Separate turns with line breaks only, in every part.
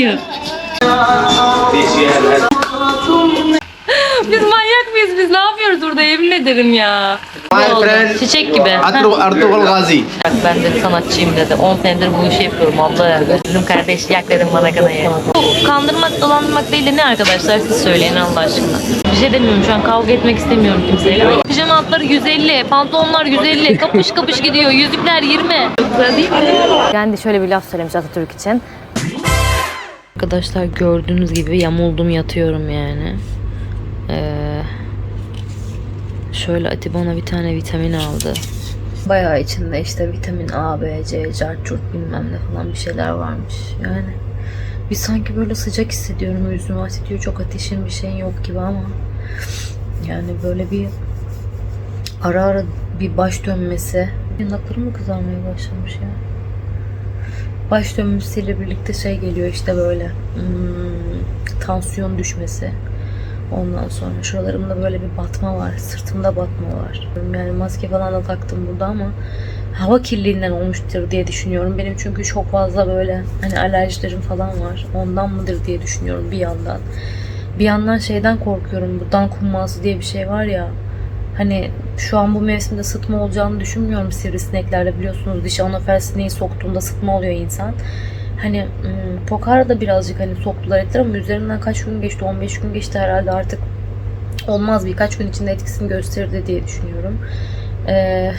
you. biz manyak mıyız biz? Ne yapıyoruz burada yemin ederim ya. Ne oldu? Çiçek gibi.
Artugal Ghazi.
Bak ben de sanatçıyım dedi. 10 senedir bu işi yapıyorum abla. Gözüm kardeş yak dedim bana kanayı. Bu kandırmak dolandırmak değil de ne arkadaşlar siz söyleyin Allah aşkına. Bir şey demiyorum şu an kavga etmek istemiyorum kimseyle. Pijama altları 150, pantolonlar 150, kapış kapış gidiyor. Yüzükler 20. Çok güzel değil mi?
Gandhi şöyle bir laf söylemiş Atatürk için.
Arkadaşlar gördüğünüz gibi yamuldum yatıyorum yani. Ee, şöyle Atibana bir tane vitamin aldı. Bayağı içinde işte vitamin A, B, C, cart, curt bilmem ne falan bir şeyler varmış. Yani bir sanki böyle sıcak hissediyorum yüzüme titriyor. Çok ateşin bir şeyin yok gibi ama yani böyle bir ara ara bir baş dönmesi. Yanaklarım mı kızarmaya başlamış ya? Baş dönmesiyle birlikte şey geliyor işte böyle hmm, tansiyon düşmesi. Ondan sonra şuralarımda böyle bir batma var. Sırtımda batma var. Yani maske falan da taktım burada ama hava kirliliğinden olmuştur diye düşünüyorum. Benim çünkü çok fazla böyle hani alerjilerim falan var. Ondan mıdır diye düşünüyorum bir yandan. Bir yandan şeyden korkuyorum. Bu dan kumması diye bir şey var ya. Hani şu an bu mevsimde sıtma olacağını düşünmüyorum sivrisineklerle. Biliyorsunuz diş anafelsini soktuğunda sıtma oluyor insan. Hani hmm, Pokara da birazcık hani soktular ettiler ama üzerinden kaç gün geçti? 15 gün geçti herhalde. Artık olmaz. Birkaç gün içinde etkisini gösterirdi diye düşünüyorum. Ee,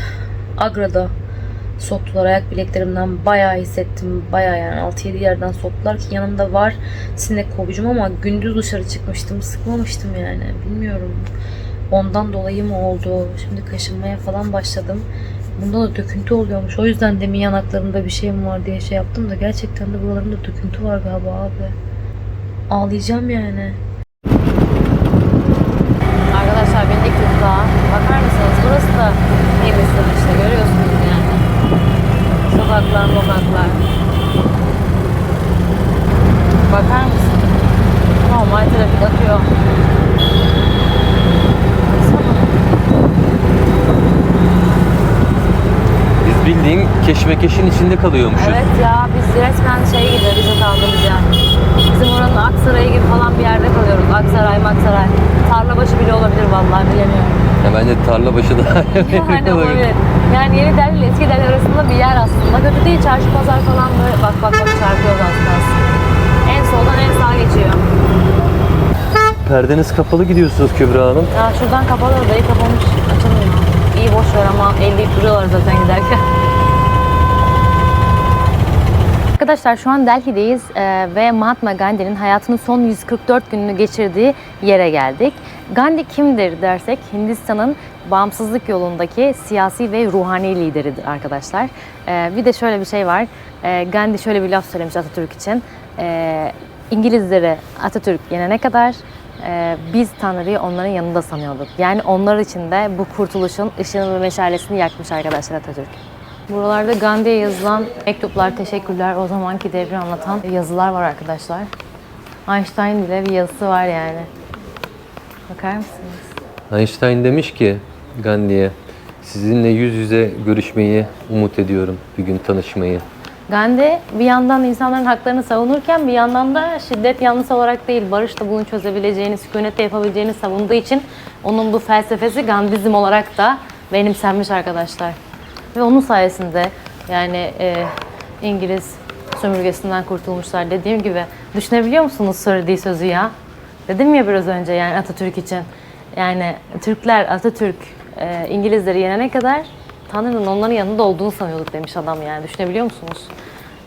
Agra'da soktular. Ayak bileklerimden bayağı hissettim. Bayağı yani 6-7 yerden soktular ki yanımda var sinek kovucum ama gündüz dışarı çıkmıştım. Sıkmamıştım yani. Bilmiyorum ondan dolayı mı oldu? Şimdi kaşınmaya falan başladım. Bunda da döküntü oluyormuş. O yüzden demin yanaklarımda bir şey mi var diye şey yaptım da gerçekten de buralarımda döküntü var galiba abi. Ağlayacağım yani
Arkadaşlar beni ilk tuzağa. Bakar mısınız? Burası da Hindistan işte görüyorsunuz yani. Sokaklar, sokaklar. Bakar mısın? Normal trafik akıyor. Baksana.
Biz bildiğin keşmekeşin içinde kalıyormuşuz.
Evet ya biz resmen şey gibi bize kaldığımız yer. Bizim oranın Aksaray gibi falan bir yerde kalıyoruz. Aksaray, Maksaray. Tarlabaşı bile olabilir vallahi bilemiyorum.
Ya bence tarla başı da
Yani olabilir. Yani Yeni Delhi ile Eski Delhi arasında bir yer aslında. Kötü değil çarşı pazar falan böyle. Bak bak bak çarpıyoruz kalsın. En soldan en sağa geçiyor.
Perdeniz kapalı gidiyorsunuz Kübra Hanım.
Ya şuradan kapalı odayı kapamış. Açılmıyor. İyi boş ver ama elleyip duruyorlar zaten giderken. Arkadaşlar şu an Delhi'deyiz eee, ve Mahatma Gandhi'nin hayatının son 144 gününü geçirdiği yere geldik. Gandhi kimdir dersek Hindistan'ın bağımsızlık yolundaki siyasi ve ruhani lideridir arkadaşlar. Eee, bir de şöyle bir şey var. Eee, Gandhi şöyle bir laf söylemiş Atatürk için. Eee, İngilizleri Atatürk yenene kadar biz Tanrı'yı onların yanında sanıyorduk. Yani onlar için de bu kurtuluşun ışığını ve meşalesini yakmış arkadaşlar Atatürk. Buralarda Gandhi'ye yazılan mektuplar, teşekkürler, o zamanki devri anlatan yazılar var arkadaşlar. Einstein bile bir yazısı var yani. Bakar mısınız?
Einstein demiş ki Gandhi'ye sizinle yüz yüze görüşmeyi umut ediyorum. Bir gün tanışmayı.
Gandhi bir yandan insanların haklarını savunurken bir yandan da şiddet yanlısı olarak değil, barışla bunu çözebileceğini, sükunetle yapabileceğini savunduğu için onun bu felsefesi Gandhizm olarak da benimsenmiş arkadaşlar. Ve onun sayesinde yani e, İngiliz sömürgesinden kurtulmuşlar. Dediğim gibi düşünebiliyor musunuz söylediği sözü ya? Dedim ya biraz önce yani Atatürk için. Yani Türkler Atatürk e, İngilizleri yenene kadar Tanrı'nın onların yanında olduğunu sanıyorduk demiş adam yani düşünebiliyor musunuz?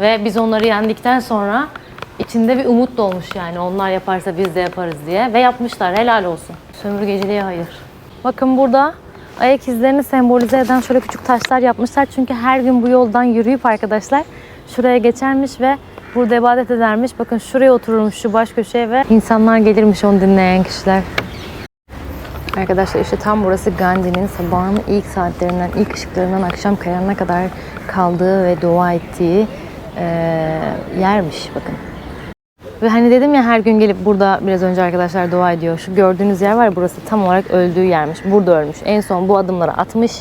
Ve biz onları yendikten sonra içinde bir umut doğmuş yani onlar yaparsa biz de yaparız diye ve yapmışlar helal olsun. Sömürgeciliğe hayır. Bakın burada ayak izlerini sembolize eden şöyle küçük taşlar yapmışlar. Çünkü her gün bu yoldan yürüyüp arkadaşlar şuraya geçermiş ve burada ibadet edermiş. Bakın şuraya otururmuş şu baş köşeye ve insanlar gelirmiş onu dinleyen kişiler. Arkadaşlar işte tam burası Gandhi'nin sabahın ilk saatlerinden, ilk ışıklarından akşam kayanına kadar kaldığı ve dua ettiği eee, yermiş bakın. Ve hani dedim ya her gün gelip burada biraz önce arkadaşlar dua ediyor. Şu gördüğünüz yer var burası tam olarak öldüğü yermiş. Burada ölmüş. En son bu adımları atmış.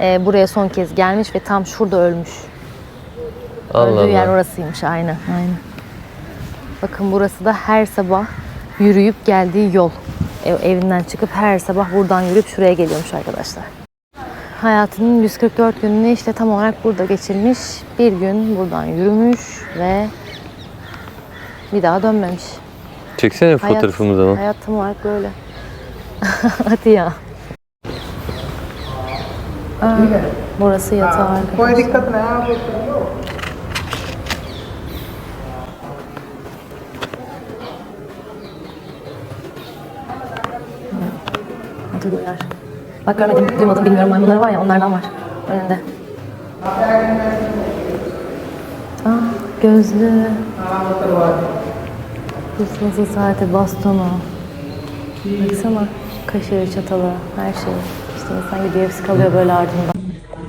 eee, buraya son kez gelmiş ve tam şurada ölmüş.
Allah
Öldüğü yer orasıymış aynen. aynen. Bakın burası da her sabah yürüyüp geldiği yol. Ev, evinden çıkıp her sabah buradan yürüyüp şuraya geliyormuş arkadaşlar. Hayatının 144 gününü işte tam olarak burada geçirmiş. Bir gün buradan yürümüş ve bir daha dönmemiş.
Çeksene
Hayat,
fotoğrafımızı
lan. Hayatım var böyle. Hadi ya. Aa, burası yatağı arkadaşlar. Duygular. Bak görmedim, duymadım, bilmiyorum maymunları var ya onlardan var önünde. Aa, gözlü. Kısması saati, bastonu. Baksana, kaşığı, çatalı, her şey. İşte insan gidiyor hepsi kalıyor böyle ardından.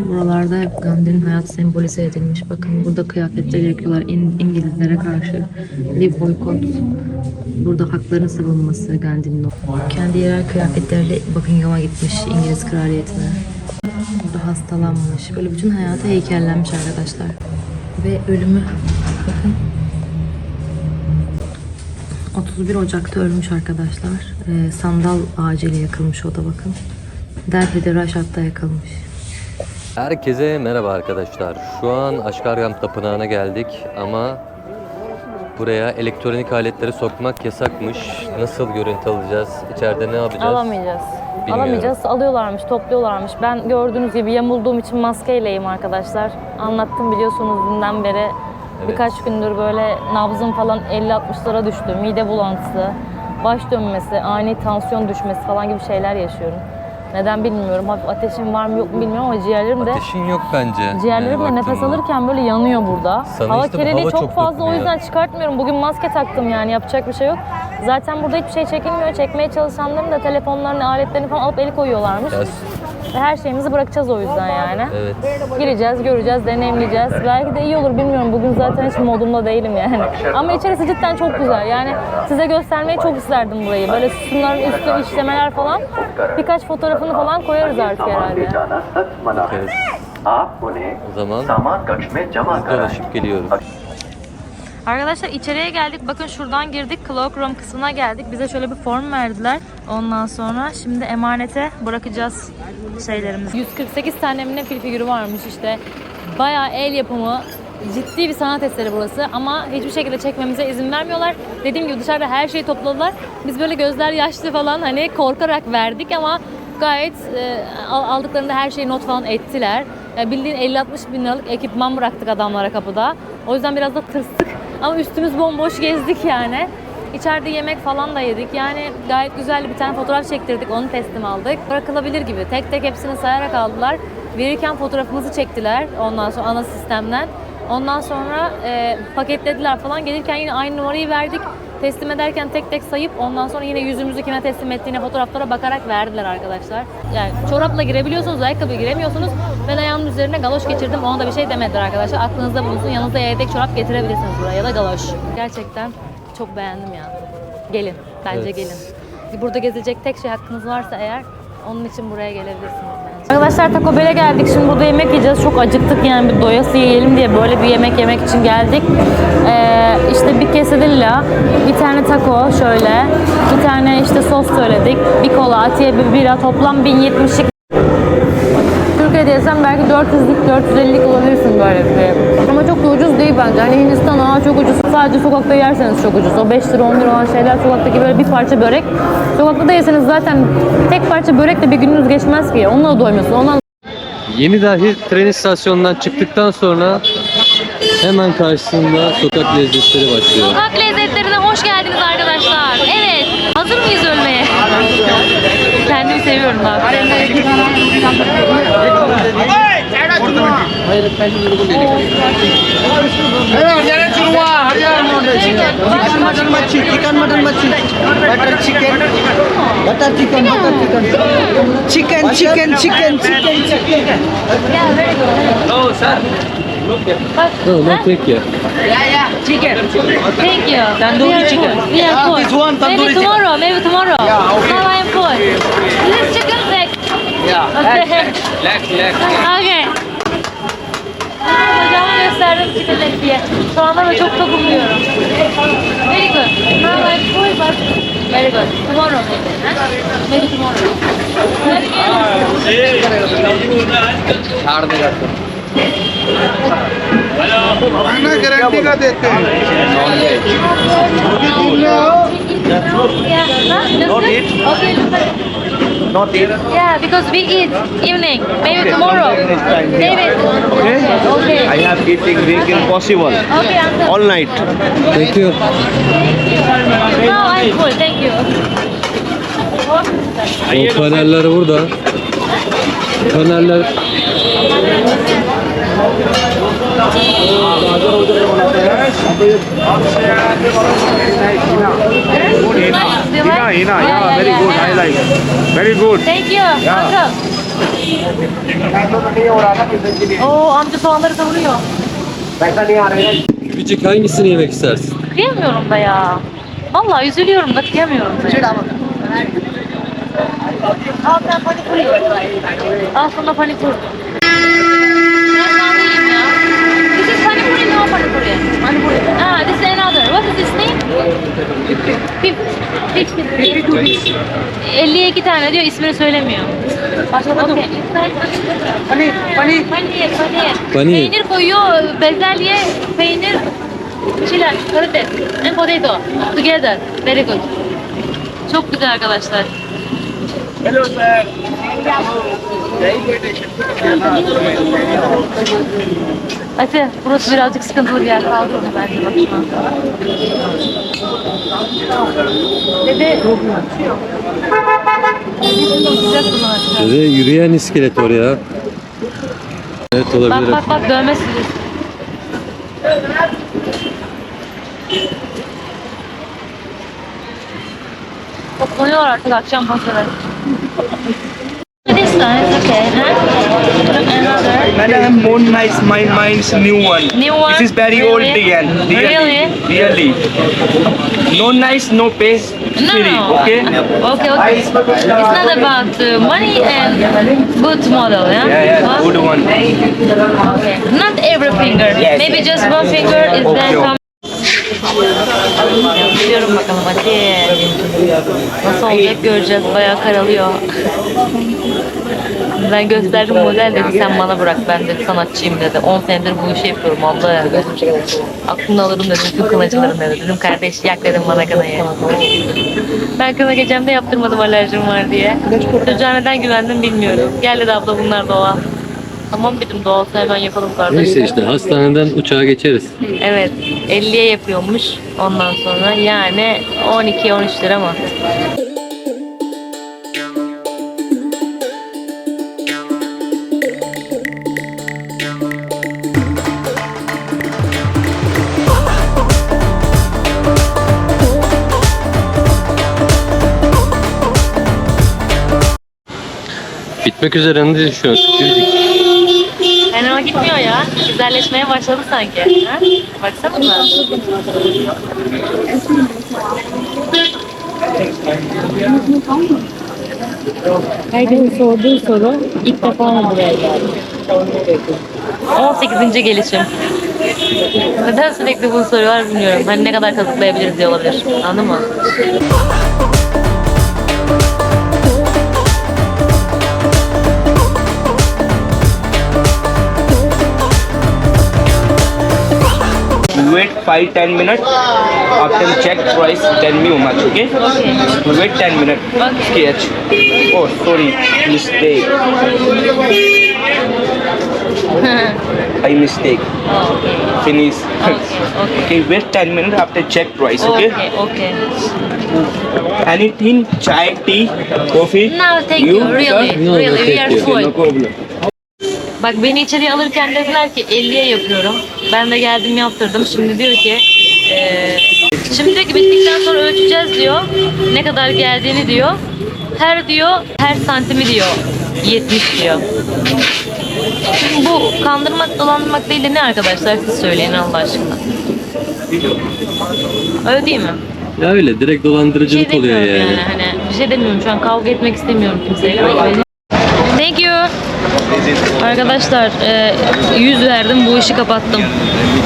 Buralarda hep Gandhi'nin hayat sembolize edilmiş. Bakın burada kıyafetleri yakıyorlar İn- İngilizlere karşı. Bir boykot. Burada hakların savunması Gandhi'nin. Kendi yerel kıyafetleriyle Buckingham'a gitmiş İngiliz kraliyetine. Burada hastalanmış. Böyle bütün hayatı heykellenmiş arkadaşlar. Ve ölümü bakın 31 Ocak'ta ölmüş arkadaşlar. Ee, sandal ağacıyla yakılmış o da bakın. Delhi'de Raşat'ta yakılmış.
Herkese merhaba arkadaşlar. Şu an Aşkargam Tapınağı'na geldik ama buraya elektronik aletleri sokmak yasakmış. Nasıl görüntü alacağız? İçeride ne yapacağız?
Alamayacağız.
Bilmiyorum.
Alamayacağız. Alıyorlarmış, topluyorlarmış. Ben gördüğünüz gibi yamulduğum için maskeyleyim arkadaşlar. Anlattım biliyorsunuz dünden beri. Birkaç gündür böyle nabzım falan 50-60'lara düştü. Mide bulantısı, baş dönmesi, ani tansiyon düşmesi falan gibi şeyler yaşıyorum. Neden bilmiyorum. Hafif ateşim var mı yok mu bilmiyorum ama ciğerlerim de
Ateşin yok bence.
Ciğerlerim
yani
de nefes alırken böyle yanıyor burada.
Sana
hava
işte
kirliliği
hava
çok,
çok
fazla o
dokunuyor.
yüzden çıkartmıyorum. Bugün maske taktım yani yapacak bir şey yok. Zaten burada hiçbir şey çekilmiyor. Çekmeye çalışanların da telefonlarını, aletlerini falan alıp eli koyuyorlarmış.
Ya,
ve her şeyimizi bırakacağız o yüzden yani.
Evet.
Gireceğiz, göreceğiz, deneyimleyeceğiz. Belki de iyi olur bilmiyorum. Bugün zaten hiç modumda değilim yani. Ama içerisi cidden çok güzel. Yani size göstermeyi çok isterdim burayı. Böyle sütunların üstü işlemeler falan. Birkaç fotoğrafını falan koyarız artık herhalde.
Evet.
O zaman dolaşıp geliyoruz.
Arkadaşlar içeriye geldik. Bakın şuradan girdik. Cloakroom kısmına geldik. Bize şöyle bir form verdiler. Ondan sonra şimdi emanete bırakacağız şeylerimizi. 148 tane mi fil figürü varmış işte. Bayağı el yapımı ciddi bir sanat eseri burası ama hiçbir şekilde çekmemize izin vermiyorlar. Dediğim gibi dışarıda her şeyi topladılar. Biz böyle gözler yaşlı falan hani korkarak verdik ama gayet e, al- aldıklarında her şeyi not falan ettiler. Yani bildiğin 50-60 bin liralık ekipman bıraktık adamlara kapıda. O yüzden biraz da tırstık. Ama üstümüz bomboş gezdik yani. İçeride yemek falan da yedik. Yani gayet güzel bir tane fotoğraf çektirdik. Onu teslim aldık. Bırakılabilir gibi. Tek tek hepsini sayarak aldılar. Verirken fotoğrafımızı çektiler. Ondan sonra ana sistemden. Ondan sonra e, paketlediler falan. Gelirken yine aynı numarayı verdik. Teslim ederken tek tek sayıp ondan sonra yine yüzümüzü kime teslim ettiğine fotoğraflara bakarak verdiler arkadaşlar. Yani çorapla girebiliyorsunuz, ayakkabı giremiyorsunuz. Ben ayağımın üzerine galoş geçirdim. Ona da bir şey demediler arkadaşlar. Aklınızda bulunsun. Yanınızda yedek çorap getirebilirsiniz buraya ya da galoş. Gerçekten çok beğendim ya. Gelin. Bence
Evet.
gelin. Burada gezecek tek şey hakkınız varsa eğer onun için buraya gelebilirsiniz. Arkadaşlar Taco Bell'e geldik. Şimdi burada yemek yiyeceğiz. Çok acıktık yani bir doyası yiyelim diye böyle bir yemek yemek için geldik. Ee, işte bir quesadilla, bir tane taco şöyle, bir tane işte sos söyledik, bir kola, atiye bir bira toplam 1070'lik Türkiye'de yesem belki 400'lük 450'lik olabilirsin böyle bir şey. Ama çok da ucuz değil bence. Hani Hindistan aa çok ucuz. Sadece sokakta yerseniz çok ucuz. O 5 lira 10 lira olan şeyler sokaktaki böyle bir parça börek. Sokakta da yeseniz zaten tek parça börekle bir gününüz geçmez ki. Onunla da doymuyorsun. Ondan
Yeni Delhi tren istasyonundan çıktıktan sonra hemen karşısında sokak lezzetleri başlıyor.
Sokak lezzetlerine hoş geldiniz arkadaşlar. Evet. Hazır mıyız ölmeye? Seviyorum.
Chicken mutton मच्छी chicken mutton मच्छी butter chicken butter chicken butter chicken chicken chicken chicken chicken
No, not take ya.
Thank you. Tandoori chicken. Yeah, full.
this one, tandoori
maybe
chicken.
tomorrow. Maybe tomorrow.
Yeah, okay.
Now I am full. This is chicken leg.
Yeah.
Okay. Okay. Bacağımı göster. verdim çikolata diye. Şu anda da çok takılıyorum. Very good. Now I'm full but very good. Tomorrow maybe. Huh? Maybe tomorrow.
Guarantee का देते हैं
Yeah, huh? Not eat. Okay, just
not eat
Yeah, because we eat evening. Maybe tomorrow. Maybe. Okay. Okay.
I have eating drink impossible
Okay, uncle.
all night.
Thank you.
No, I'm full. Thank you.
O paneller burada. Paneller
Like?
Hina,
Yeah,
yeah, very good. I like. Very good.
Thank you, uncle. Oo, amca soğanları kavuruyor.
küçük hangisini yemek istersin?
Kıyamıyorum da ya. Vallahi üzülüyorum da kıyamıyorum da. ya. Al sen panipuri. Al sana panipuri name now. This is Panipuri, no Panipuri. Manipuri. Ah, this is another. What is this name? 52 tane diyor ismini söylemiyor. Başlamadım. Okay. Panik,
panik.
Peynir koyuyor, bezelye, peynir, çilek, karides, and potato. Together. Very good. Çok güzel arkadaşlar. Hello sir. Ate, burası birazcık sıkıntılı bir yer. Kaldırın bence bak şu an. Dede.
Dede yürüyen iskelet oraya. Evet
Bak
olabilir.
bak bak dövme sürüyor. Toplanıyor artık akşam pazarı. Time, okay, huh? Another.
Madam, more nice. My mind's new one.
New one?
This is very
Really?
old again.
Really?
Really. No nice, no pace.
No,
Free,
no.
okay?
Okay, okay. It's not about uh, money and good model, yeah?
Yeah, yeah,
Huh?
good one.
Okay. Not every finger.
Yes,
Maybe just one finger is
okay.
Yapıyorum bakalım hadi. Nasıl olacak göreceğiz. Bayağı karalıyor. Ben gösterdim model dedi sen bana bırak ben de sanatçıyım dedi. 10 senedir bu işi yapıyorum abla. Aklını alırım dedim tüm kınacılarım dedi. Dedim kardeş yak dedim bana kınayı. Ben kına gecemde yaptırmadım alerjim var diye. Çocuğa neden güvendim bilmiyorum. Gel dedi abla bunlar doğal. Tamam dedim doğalsa hemen yapalım kardeş.
Neyse işte hastaneden uçağa geçeriz.
Evet 50'ye yapıyormuş ondan sonra yani 12-13 lira mı?
Bitmek üzere ne düşünüyorsun?
Fena gitmiyor ya. Güzelleşmeye başladı sanki. Ha? Baksana. Herkesin sorduğu soru ilk defa mı buraya geldi? 18. gelişim. Neden sürekli bunu soruyorlar bilmiyorum. Hani ne kadar kazıklayabiliriz diye olabilir. Anladın mı?
Wait 5-10 minutes. After check price, tell me how much, okay?
Okay.
Wait 10 minutes.
Okay.
Sketch. Oh, sorry. Mistake. I mistake.
Oh, okay.
Finish.
Okay, okay.
okay, wait 10 minutes after check price, okay?
Okay, okay.
Anything, chai, tea, coffee?
No, thank you. Really,
sir?
No, no,
really, we
thank
are
you.
Okay, no
full.
problem.
Bak beni içeriye alırken dediler ki 50'ye yapıyorum. Ben de geldim yaptırdım. Şimdi diyor ki eee şimdi diyor ki bittikten sonra ölçeceğiz diyor. Ne kadar geldiğini diyor. Her diyor her santimi diyor 70 diyor. Bu kandırmak dolandırmak değil de ne arkadaşlar siz söyleyin Allah aşkına. Öyle değil mi?
Ya öyle direkt
Bir şey
dolandırıcılık oluyor yani.
yani. Hani bir şey demiyorum şu an kavga etmek istemiyorum kimseyle. Arkadaşlar e, 100 verdim bu işi kapattım.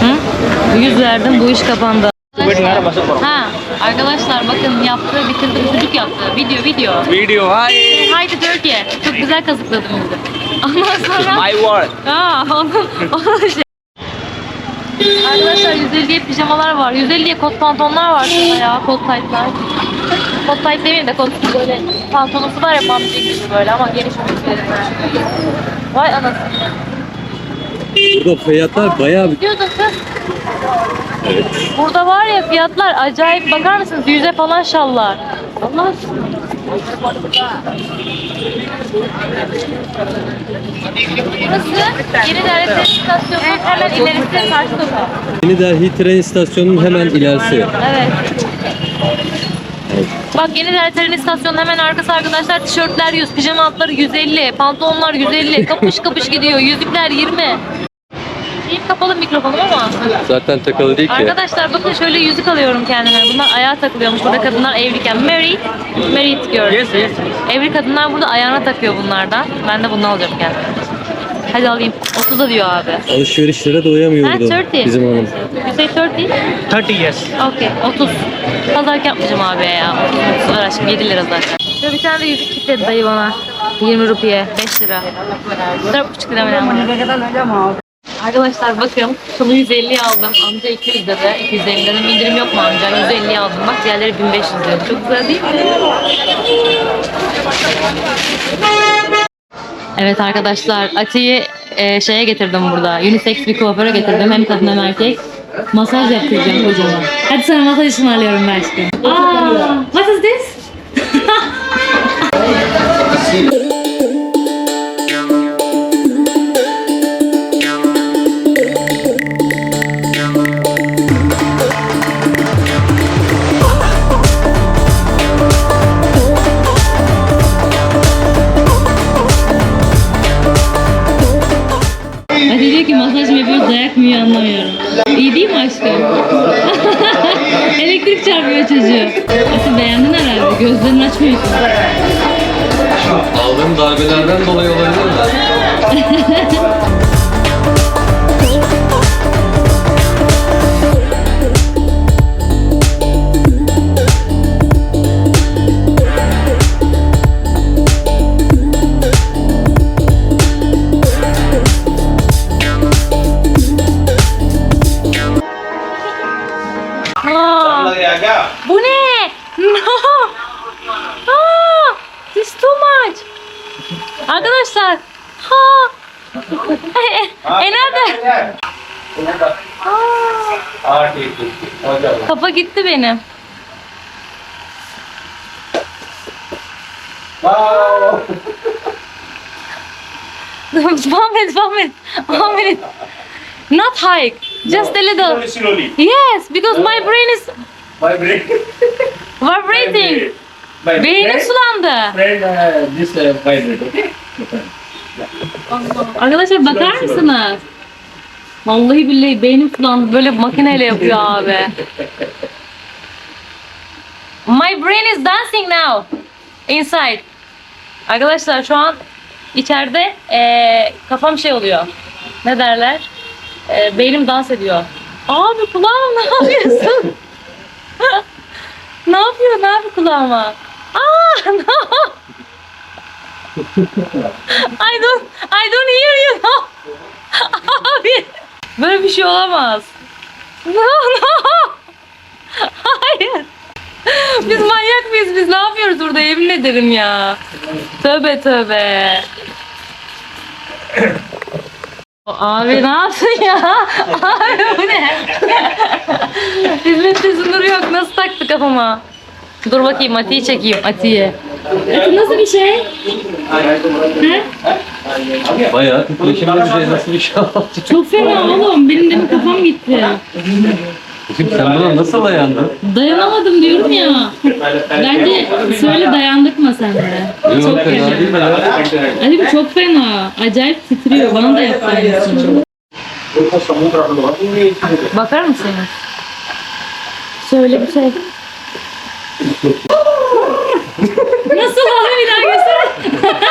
Hı? 100 verdim bu iş kapandı. Ha, arkadaşlar bakın yaptı, bitirdi çocuk yaptı. Video, video.
Video, hi.
Haydi Türkiye. Çok güzel kazıkladı bizi. Ondan sonra...
My word.
Aa, onun, onun şey. Arkadaşlar 150'ye pijamalar var. 150'ye kot pantolonlar var şurada ya. Kot taytlar. Tayt demeyeyim de kot böyle pantolonsu var ya pantolon gibi böyle ama geniş bir şey. Vay anasını.
Burada fiyatlar bayağı bir...
Diyordun kız. Burada var ya fiyatlar acayip. Bakar mısınız? Yüze falan şallar. Allah aşkına. Burası Yeni Devlet İstasyonu hemen ilerisinde karşı sokak.
Yeni Delhi tren istasyonunun hemen ilerisi.
Evet. Bak Yeni Devlet Tren İstasyonu hemen arkası arkadaşlar. Tişörtler 100, pijama altları 150, pantolonlar 150, kapış kapış gidiyor. Yüzükler 20. Şeyim kapalı mikrofonum ama.
Zaten takılı değil ki.
Arkadaşlar bakın şöyle yüzük alıyorum kendime. Bunlar ayağa takılıyormuş. Burada kadınlar evliyken. Married, married girl.
Yes, yes.
Evli kadınlar burada ayağına takıyor bunlardan. Ben de bundan alacağım kendime. Hadi alayım. 30'a diyor abi.
Alışverişlere doyamıyordu
Ha, 30.
bizim hanım.
You say 30?
30 yes.
Okey 30. Pazarlık yapmayacağım abi ya. 30 30 var aşkım 7 lira zaten. Şöyle bir tane de yüzük kitledi dayı bana. 20 rupiye 5 lira. 4,5 lira mı Arkadaşlar bakın şunu 150'ye aldım. Amca 200 dedi. 250 dedim indirim yok mu amca? 150'ye aldım. Bak diğerleri 1500 diyor. Çok güzel değil mi? Evet arkadaşlar Ati'yi e, şeye getirdim burada. Unisex bir kuaföre getirdim. Hem kadın hem erkek. Masaj yaptıracağım kocaman. Hadi sana masaj ısmarlıyorum ben aşkım. Aa, what is this? Gözlerini açmıyorsun.
Aldığım darbelerden dolayı olabilir mi?
gitti benim. one minute, one minute, one minute. Not high, just a little.
Slowly.
Yes, because my brain is
My brain.
vibrating.
My
Beynim sulandı.
friend, uh, this uh, vibrate, okay?
Arkadaşlar bakar mısınız? Vallahi billahi beynim sulandı. Böyle makineyle yapıyor abi. My brain is dancing now. Inside. Arkadaşlar şu an içeride eee, kafam şey oluyor. Ne derler? Eee, beynim dans ediyor. Abi kulağım ne yapıyorsun? ne yapıyor? Ne yapıyor kulağıma? Aa, no. I don't I don't hear you. Abi böyle bir şey olamaz. No no. Hayır. Biz manyak mıyız biz? Ne yapıyoruz burada? Yemin ederim ya. Tövbe tövbe. Abi ne yaptın ya? Abi bu ne? Hizmette sınır yok. Nasıl taktı kafama? Dur bakayım Ati'yi çekeyim Ati'yi. Ati nasıl bir şey? He?
Bayağı titreşimli bir şey nasıl bir şey?
Çok fena oğlum. Benim de kafam gitti.
Sen buna nasıl dayandın?
Dayanamadım diyorum ya. Bence söyle dayandık mı sen de?
Yok
Çok
fena değil mi ya?
Ali bu çok fena. Acayip titriyor. Bana da yaptı aynısını. Bakar mısınız? Söyle bir şey. Nasıl abi bir daha göster.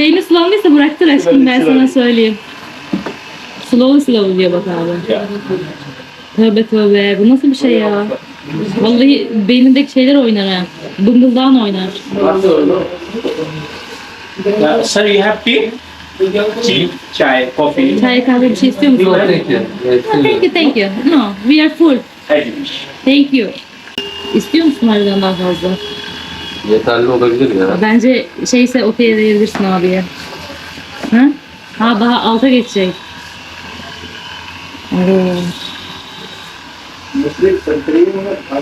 beyni sulandıysa bıraktır aşkım ben sana söyleyeyim. Slow slow diye bak abi. Tövbe tövbe bu nasıl bir şey ya? Vallahi beynindeki şeyler oynar ha. Bıngıldağın oynar.
Uh, sir, you have tea? Tea, chai, coffee,
Çay kahve bir şey istiyor musun?
Thank you.
Thank you. No we are full. Thank you. İstiyor musun harbiden daha fazla?
Yeterli olabilir ya.
Bence şeyse okey diyebilirsin abiye. Ha? Ha daha alta geçecek. Evet.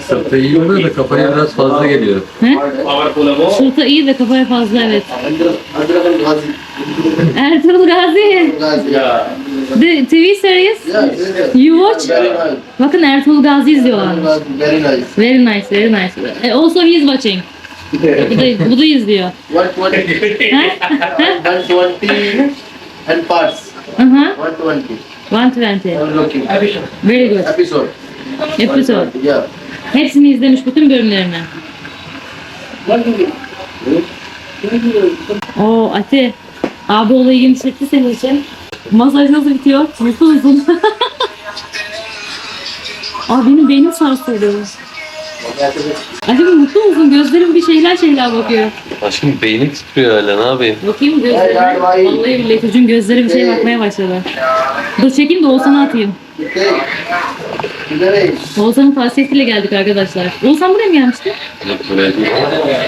Sırtı iyi oluyor da kafaya biraz fazla geliyor.
He? Sırtı iyi de kafaya fazla evet. Ertuğrul Gazi.
Yeah.
The TV series you watch? Bakın Ertuğrul Gazi izliyorlar.
Very nice.
Very nice, very nice. Eh, Also he is watching. Bu da, bu da izliyor.
120
Ha?
120 and parts.
Aha.
120.
120.
I'm looking.
Very good.
Episode.
Episode.
Yeah.
Hepsini izlemiş bütün bölümlerini. Oo Ati. Abi olayı genişletti senin için. Masaj nasıl bitiyor? Mutlu musun? Aa benim beynim sarsıldı. Acaba mutlu musun? Gözlerim bir şeyler şeyler bakıyor.
Aşkım beynim titriyor öyle ne yapayım?
Bakayım gözlerine. Vallahi billahi çocuğun gözleri bir şey, şey bakmaya başladı. Dur çekeyim de Oğuzhan'a atayım. Oğuzhan'ın tavsiyesiyle geldik arkadaşlar. Oğuzhan buraya mı gelmişti?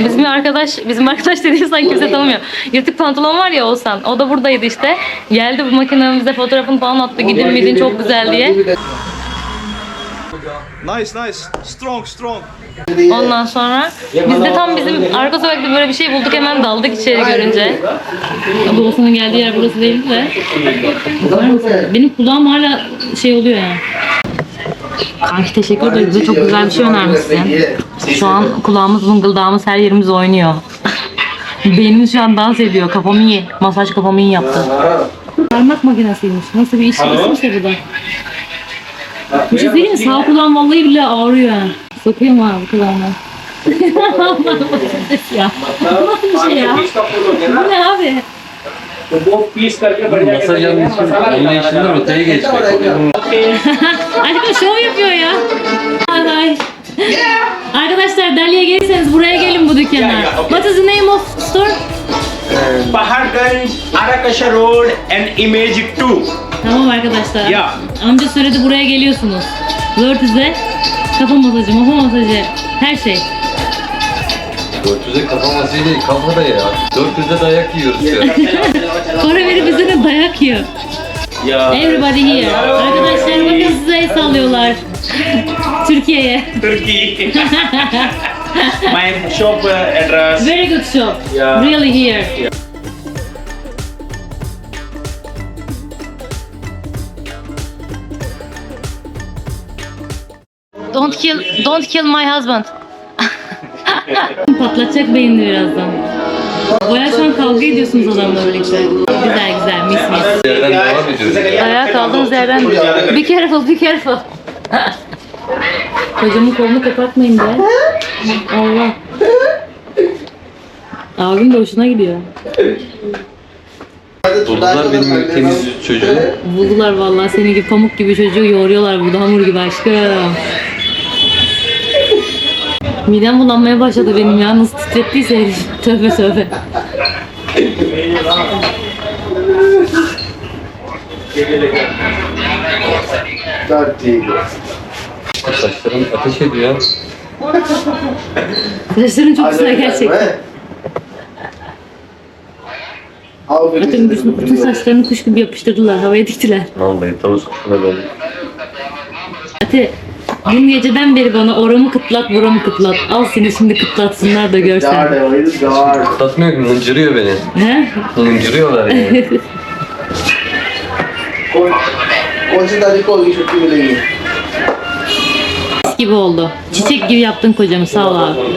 Bizim arkadaş, bizim arkadaş dediği sanki kimse tanımıyor. Yırtık pantolon var ya Oğuzhan, o da buradaydı işte. Geldi bu makinemize fotoğrafını falan attı, gidin bilin çok güzel diye.
Nice, nice. Strong, strong.
Ondan sonra biz de tam bizim arka sokakta böyle bir şey bulduk hemen daldık içeri görünce. Bu Oğuzhan'ın geldiği yer burası değildi de. Benim kulağım hala şey oluyor yani. Kanki teşekkür ederim. Bize çok güzel bir şey önermişsin. Şu an kulağımız, bıngıldağımız, her yerimiz oynuyor. Beynimiz şu an dans ediyor. Kafamı iyi. Masaj kafamı iyi yaptı. Parmak makinesiymiş. Nasıl bir iş işmiş bu da. Bir şey söyleyeyim mi? Sağ kulağım vallahi bile ağrıyor. Sokayım abi kulağına. ya. Nasıl bir şey ya? Bu ne abi?
Masaj yanlış. Anlayışından öteye geçmek.
Aşkım şov yapıyor ya. Ay. Arkadaşlar Delhi'ye gelirseniz buraya gelin bu dükkana. What is the name of store?
Bahar Paharganj, Arakasha Road and Image 2.
Tamam arkadaşlar.
Ya.
Amca söyledi buraya geliyorsunuz. Word'üze kafa masajı, mafa masajı, her şey.
400'e kafa masayı değil kafa da ya. 400'e dayak yiyoruz ya.
Para verip bize de dayak yiyor.
Yeah.
Everybody here. Arkadaşlar bakın size el sallıyorlar. Türkiye'ye.
Turkey. My shop uh, address.
Very good shop.
Yeah.
Really here. Don't kill, don't kill my husband. Patlatacak beynini birazdan. Baya şu an kavga ediyorsunuz adamla birlikte. Güzel güzel mis mis.
Yerden devam ediyoruz ya.
Ayağa kaldığınız yerden be careful be careful. Kocamın kolunu kapatmayın be. Allah. Abim de hoşuna gidiyor.
Buldular benim temiz çocuğu.
Buldular vallahi senin gibi pamuk gibi çocuğu yoğuruyorlar burada hamur gibi aşkım. Midem bulanmaya başladı benim ya nasıl titrettiyse herif. Tövbe tövbe.
Saçlarım ateş ediyor.
Saçların çok güzel gerçekten. Zaten bütün, bütün saçlarını kuş gibi yapıştırdılar, havaya diktiler.
Vallahi tavus kuşuna döndüm.
Ate, Dün geceden beri bana oramı kıtlat, buramı kıtlat. Al seni şimdi kıtlatsınlar da görsen.
Tatmıyor ki mıncırıyor beni.
He?
Mıncırıyorlar yani.
gibi oldu. Çiçek gibi yaptın kocamı sağ ol abi.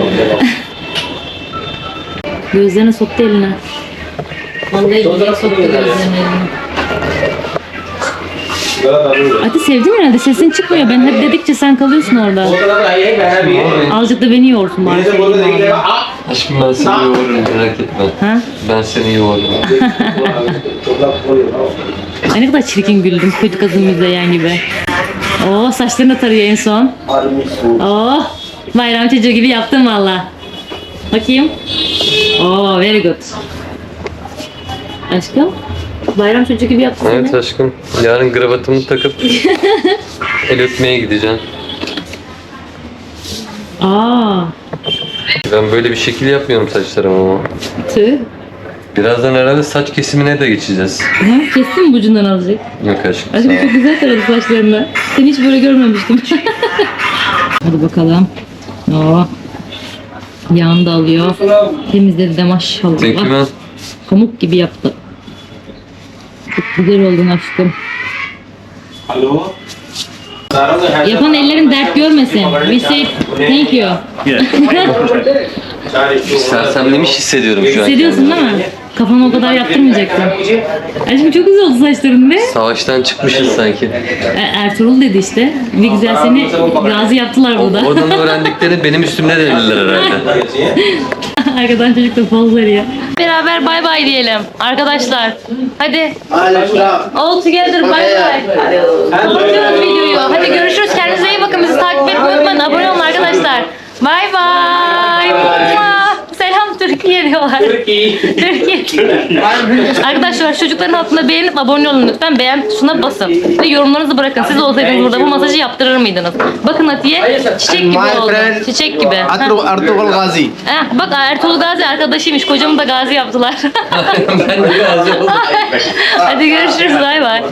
gözlerine soktu eline. Vallahi soktu gözlerine. Ate sevdin herhalde, sesin çıkmıyor. Ben hep dedikçe sen kalıyorsun orada. Azıcık da beni yorsun bari.
Aşkım ben seni yoğururum merak etme.
Ha?
Ben seni yoğururum.
Ay ne kadar çirkin güldüm. Kötü kızın müzeyen gibi. Oo saçlarını tarıyor en son. Oo bayram çocuğu gibi yaptım valla. Bakayım. Oo very good. Aşkım. Bayram çocuğu gibi yaptın
Evet
seni.
aşkım. Yarın kravatımı takıp el öpmeye gideceğim.
Aa
Ben böyle bir şekil yapmıyorum saçlarıma ama.
tüh.
Birazdan herhalde saç kesimine de geçeceğiz.
Ha, kestin mi ucundan azıcık?
Yok aşkım.
Aşkım çok güzel taradı saçlarını. Seni hiç böyle görmemiştim. Hadi bakalım. Oo. Yağını da alıyor. Temizledi de maşallah.
Thank you man.
Pamuk gibi yaptı. Çok güzel oldun aşkım.
Hello.
Yapan ellerin dert görmesin. We say thank you.
Sersemlemiş hissediyorum şu an.
Hissediyorsun değil mi? Kafanı o kadar yaptırmayacaktın. Aşkım çok güzel oldu saçların be.
Savaştan çıkmışız sanki.
E, Ertuğrul dedi işte. Bir güzel seni gazi yaptılar burada.
Oradan öğrendiklerini benim üstümde denediler herhalde.
Arkadan çocuk da poz veriyor. Beraber bay bay diyelim arkadaşlar. Hadi. All together bay bay. Kapatıyoruz videoyu. Hadi görüşürüz. Kendinize iyi bakın. Bizi takip etmeyi unutmayın. Abone olun arkadaşlar. Bay bay. Türkiye diyorlar. Türkiye. Arkadaşlar çocukların altında beğenip abone olun lütfen. Beğen tuşuna basın. Ve yorumlarınızı bırakın. Siz olsaydınız burada bu masajı yaptırır mıydınız? Bakın Atiye çiçek gibi oldu. Çiçek gibi. Heh.
Ertuğrul Gazi.
Heh, bak Ertuğrul Gazi arkadaşıymış. Kocamı da Gazi yaptılar.
ben de razı oldum.
Hadi görüşürüz. Bay bay.